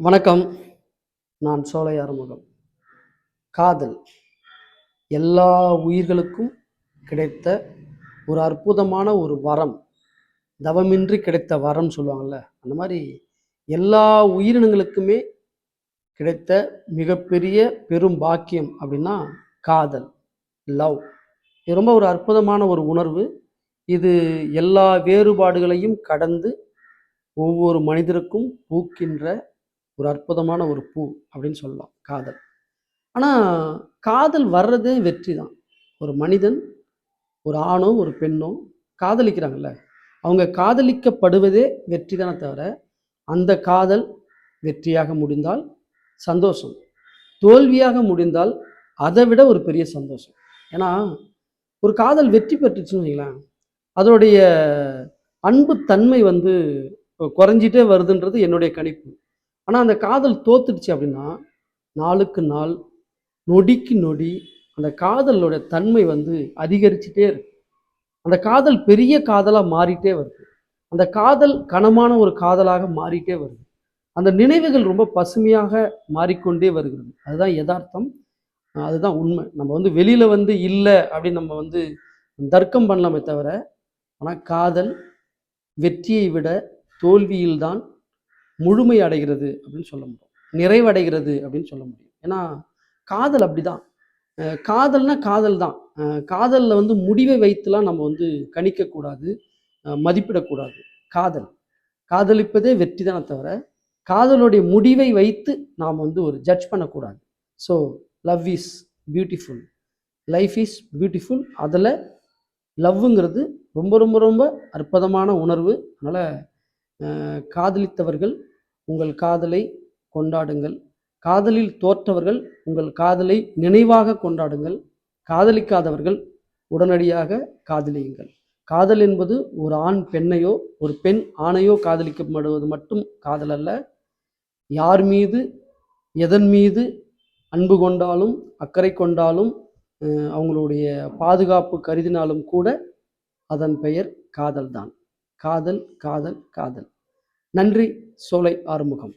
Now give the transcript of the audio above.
வணக்கம். நான் சோலை அறுமுகம் காதல். எல்லா உயிர்களுக்கும் கிடைத்த ஒரு அற்புதமான ஒரு வரம். தவமின்றி கிடைத்த வரம் சொல்லுவாங்கள்ல அந்த மாதிரி எல்லா உயிரினங்களுக்குமே கிடைத்த மிகப்பெரிய பெரும் பாக்கியம் அப்படின்னா காதல் லவ். இது ரொம்ப ஒரு அற்புதமான ஒரு உணர்வு. இது எல்லா வேறுபாடுகளையும் கடந்து ஒவ்வொரு மனிதருக்கும் பூக்கின்ற ஒரு அற்புதமான ஒரு பூ அப்படின்னு சொல்லலாம் காதல். ஆனால் காதல் வர்றதே வெற்றி தான். ஒரு மனிதன் ஒரு ஆணோ ஒரு பெண்ணோ காதலிக்கிறாங்கல்ல அவங்க காதலிக்கப்படுவதே வெற்றி தானே தவிர அந்த காதல் வெற்றியாக முடிந்தால் சந்தோஷம். தோல்வியாக முடிந்தால் அதை விட ஒரு பெரிய சந்தோஷம். ஏன்னா ஒரு காதல் வெற்றி பெற்றுச்சுன்னு வைங்களேன் அதோடைய அன்பு தன்மை வந்து குறைஞ்சிட்டே வருதுன்றது என்னுடைய கணிப்பு. ஆனால் அந்த காதல் தோத்துடுச்சு அப்படின்னா நாளுக்கு நாள் நொடிக்கு நொடி அந்த காதலோட தன்மை வந்து அதிகரிச்சுட்டே இருக்கு. அந்த காதல் பெரிய காதலாக மாறிட்டே வருது. அந்த காதல் கனமான ஒரு காதலாக மாறிட்டே வருது. அந்த நினைவுகள் ரொம்ப பசுமையாக மாறிக்கொண்டே வருகிறது. அதுதான் யதார்த்தம். அதுதான் உண்மை. நம்ம வந்து வெளியில் வந்து இல்லை அப்படின்னு நம்ம வந்து தர்க்கம் பண்ணலாமே தவிர ஆனால் காதல் வெற்றியை விட தோல்வியில்தான் முழுமை அடைகிறது அப்படின்னு சொல்ல முடியும். நிறைவடைகிறது அப்படின்னு சொல்ல முடியும். ஏன்னா காதல் அப்படிதான். காதல்னா காதல் தான். காதலில் வந்து முடிவை வைத்துலாம் நம்ம வந்து கணிக்கக்கூடாது. மதிப்பிடக்கூடாது. காதல். காதலிப்பதே வெற்றி தானே தவிர காதலுடைய முடிவை வைத்து நாம் வந்து ஒரு ஜட்ஜ் பண்ணக்கூடாது. So love is beautiful life is beautiful அதில் லவ்வுங்கிறது ரொம்ப ரொம்ப ரொம்ப அற்புதமான உணர்வு. அதனால் காதலித்தவர்கள் உங்கள் காதலை கொண்டாடுங்கள். காதலில் தோற்றவர்கள் உங்கள் காதலை நினைவாக கொண்டாடுங்கள். காதலிக்காதவர்கள் உடனடியாக காதலியுங்கள். காதல் என்பது ஒரு ஆண் பெண்ணையோ ஒரு பெண் ஆணையோ காதலிக்கப்படுவது மட்டும் காதல் அல்ல. யார் மீது எதன் மீது அன்பு கொண்டாலும் அக்கறை கொண்டாலும் அவங்களுடைய பாதுகாப்பு கருதினாலும் கூட அதன் பெயர் காதல்தான். காதல் காதல் காதல். நன்றி சோலை ஆறுமுகம்.